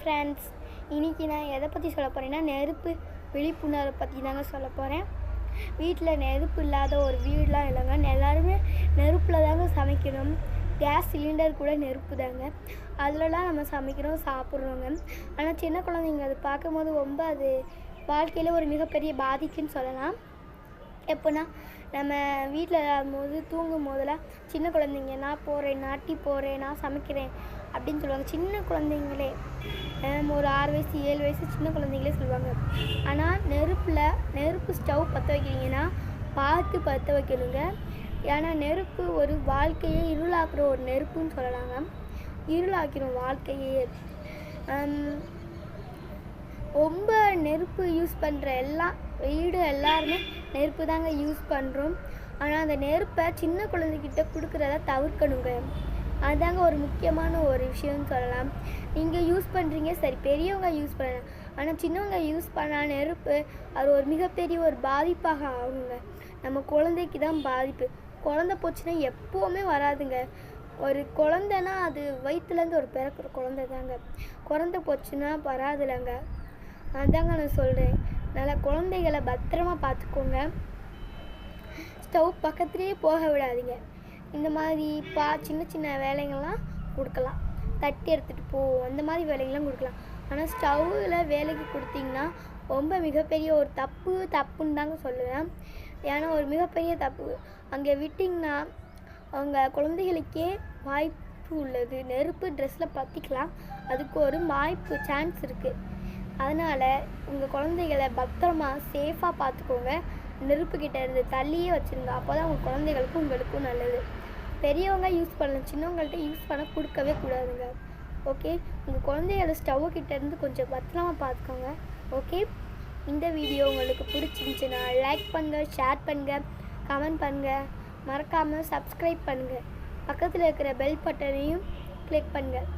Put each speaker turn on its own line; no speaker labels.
Friends இன்னைக்கு நான் எதை பற்றி சொல்ல போகிறேன்னா நெருப்பு விழிப்புணர்வை பற்றி தாங்க சொல்ல போகிறேன் வீட்டில் நெருப்பு இல்லாத ஒரு வீடெலாம் இல்லைங்க. எல்லாருமே நெருப்பில் தாங்க சமைக்கணும். கேஸ் சிலிண்டர் கூட நெருப்பு தாங்க. அதிலலாம் நம்ம சமைக்கிறோம் சாப்பிட்றோங்க. ஆனால் சின்ன குழந்தைங்க அது பார்க்கும்போது ரொம்ப அது வாழ்க்கையில் ஒரு மிகப்பெரிய பாதிக்குன்னு சொல்லலாம். எப்போனா நம்ம வீட்டில் இருக்கும்போது தூங்கும் போதெல்லாம் சின்ன குழந்தைங்க நான் போகிறேன் நாட்டி போகிறேன் நான் சமைக்கிறேன் அப்படின்னு சொல்லுவாங்க. சின்ன குழந்தைங்களே ஒரு ஆறு வயசு ஏழு வயசு சின்ன குழந்தைங்களே சொல்லுவாங்க. ஆனால் நெருப்பில் நெருப்பு ஸ்டவ் பற்ற வைக்கிறீங்கன்னா பார்த்து பற்ற வைக்கணுங்க ஏன்னா நெருப்பு ஒரு வாழ்க்கையை இருளாக்குற ஒரு நெருப்புன்னு சொல்லலாங்க. இருளாக்கிடும் வாழ்க்கையே. நெருப்பு யூஸ் பண்ணுற எல்லாம் வீடு எல்லாருமே நெருப்பு தாங்க யூஸ் பண்ணுறோம் ஆனால் அந்த நெருப்பை சின்ன குழந்தைகிட்ட கொடுக்குறத தவிர்க்கணுங்க. அதுதாங்க ஒரு முக்கியமான ஒரு விஷயம்னு சொல்லலாம். நீங்கள் யூஸ் பண்ணுறீங்க சரி பெரியவங்க யூஸ் பண்ணலாம். ஆனால் சின்னவங்க யூஸ் பண்ணால் நெருப்பு அது ஒரு மிகப்பெரிய ஒரு பாதிப்பாக ஆகுங்க. நம்ம குழந்தைக்கு தான் பாதிப்பு. குழந்த போச்சுன்னா எப்போவுமே வராதுங்க. ஒரு குழந்தைன்னா அது வயிற்றுலேருந்து ஒரு பிறக்கிற குழந்தை தாங்க குழந்த போச்சுன்னா வராதுலங்க. அதாங்க நான் சொல்கிறேன் நல்லா குழந்தைகளை பத்திரமா பார்த்துக்கோங்க. ஸ்டவ் பக்கத்துலேயே போக விடாதீங்க. இந்த மாதிரி பா சின்ன சின்ன வேலைங்கள்லாம் கொடுக்கலாம். தட்டி எடுத்துகிட்டு போ அந்த மாதிரி வேலைங்கள்லாம் கொடுக்கலாம். ஆனால் ஸ்டவ்வில் வேலைக்கு கொடுத்தீங்கன்னா ரொம்ப மிகப்பெரிய ஒரு தப்பு தப்புன்னு தாங்க சொல்லுவேன். ஏன்னா ஒரு மிகப்பெரிய தப்பு. அங்கே விட்டிங்கன்னா அவங்க குழந்தைகளுக்கே வாய்ப்பு உள்ளது. நெருப்பு ட்ரெஸ்ஸில் பற்றிக்கலாம் அதுக்கு ஒரு வாய்ப்பு சான்ஸ் இருக்குது அதனால் உங்கள் குழந்தைகளை பத்திரமா சேஃபாக பார்த்துக்கோங்க. நெருப்புக்கிட்ட இருந்து தள்ளியே வச்சுருங்க. அப்போ தான் உங்கள் குழந்தைகளுக்கும் உங்களுக்கும் நல்லது. பெரியவங்க யூஸ் பண்ணலாம் சின்னவங்கள்ட்ட யூஸ் பண்ண கொடுக்கவே கூடாதுங்க. ஓகே உங்கள் குழந்தைகளை ஸ்டவ்வு கிட்டேருந்து கொஞ்சம் பத்திரமா பார்த்துக்கோங்க. ஓகே இந்த வீடியோ உங்களுக்கு பிடிச்சிருந்துச்சுன்னா லைக் பண்ணுங்கள் ஷேர் பண்ணுங்கள் கமெண்ட் பண்ணுங்கள் மறக்காமல் சப்ஸ்கிரைப் பண்ணுங்கள் பக்கத்தில் இருக்கிற பெல் பட்டனையும் கிளிக் பண்ணுங்கள்